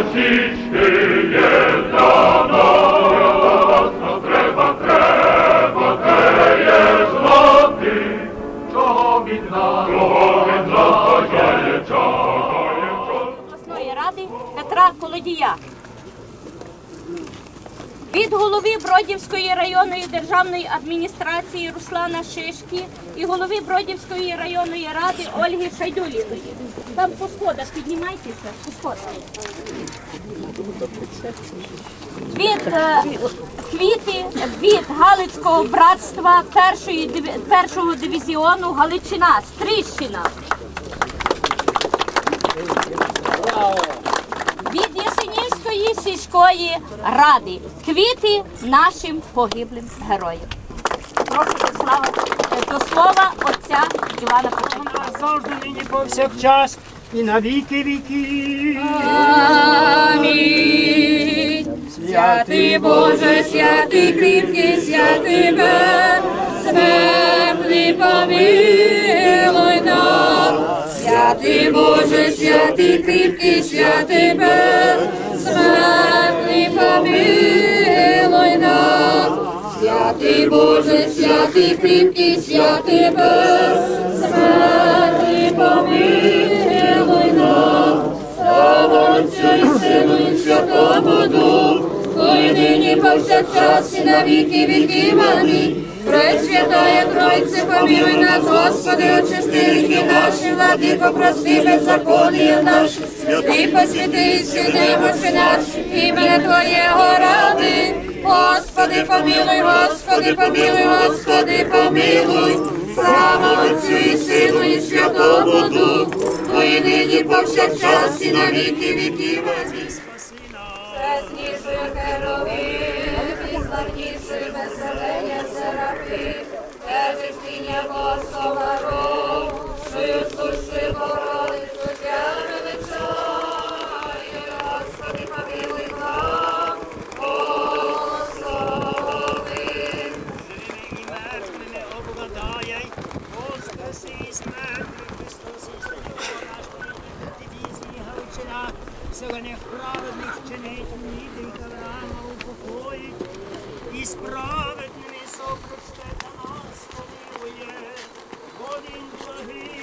Російський є нас, нам треба, треба, те є знати, чого від нас, чого від нас бажає чого. обласної ради Петра Колодія. Від голови Бродівської районної державної адміністрації Руслана Шишки і голови Бродівської районної ради Ольги Шайдуліної. Там по сходах піднімайтеся, по сходах. Від е, квіти від Галицького братства першої, першого дивізіону Галичина, Стрищина. від Ясенівської сільської ради. Квіти нашим погиблим героям. Прошу до слова, до слова отця Івана Петренка. завжди нині повсякчас і на віки віки. Святий Боже, святий кріпкий, святий безсмертний, помилуй нас. Святий Боже, святий кріпкий, святий безсмертний, Боже, святий кріпкий, святий безсмертний, помилуй нас. Слава Отцю і Сину і Святому Духу, і нині повсякчас і на віки віків. Амінь. Пресвятая Тройце, помилуй нас, Господи, очисти гріхи наші, владико, прости беззаконня наші, святий посвяти і святий Боже наш, ім'я Твоєго ради. Господи, помилуй, Господи, помилуй, Господи, помилуй. Слава Отцю і Сину і Святому Духу, і нині повсякчас і на віки віків. Амінь. Преснішою праведних чинить, ніди Авраама упокоїть, і справедними сопрочте за нас помилує, бо він благий.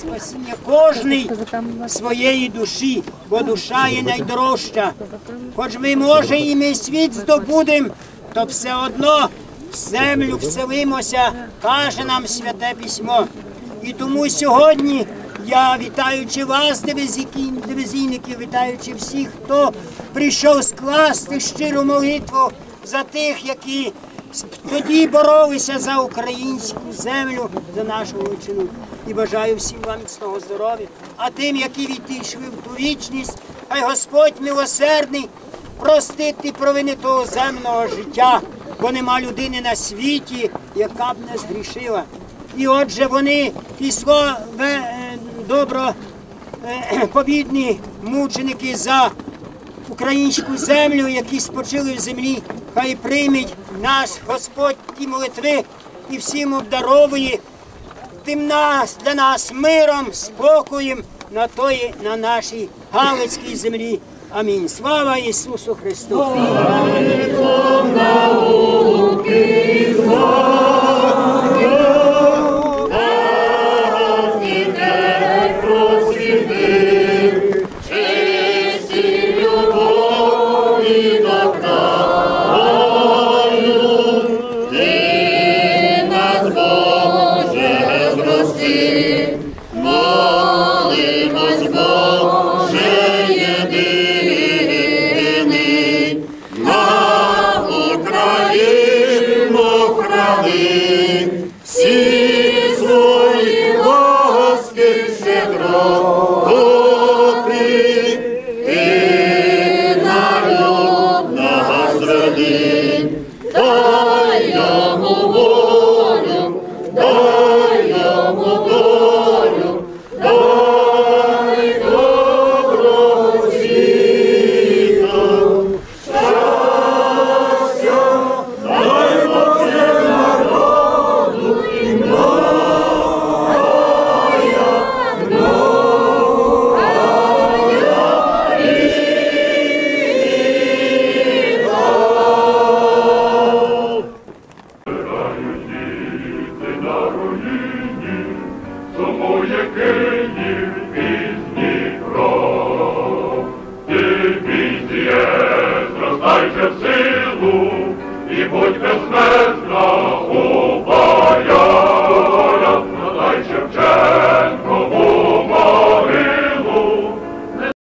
Спасіння кожний своєї душі, бо душа є найдорожча. Хоч ми, може, і ми світ здобудемо, то все одно в землю вселимося, каже нам святе письмо. І тому сьогодні я, вітаючи вас, дивізійники, вітаючи всіх, хто прийшов скласти щиру молитву за тих, які тоді боролися за українську землю, за нашу вичину. І бажаю всім вам міцного здоров'я. А тим, які відійшли в ту вічність, хай Господь милосердний простить і провини того земного життя, бо нема людини на світі, яка б не згрішила. І отже, вони післо е, добро е, побідні мученики за українську землю, які спочили в землі, хай прийміть нас, Господь, ті молитви і всім обдаровує тим нас для нас миром, спокоєм на тої, на нашій Галицькій землі. Амінь. Слава Ісусу Христу! of God. Будь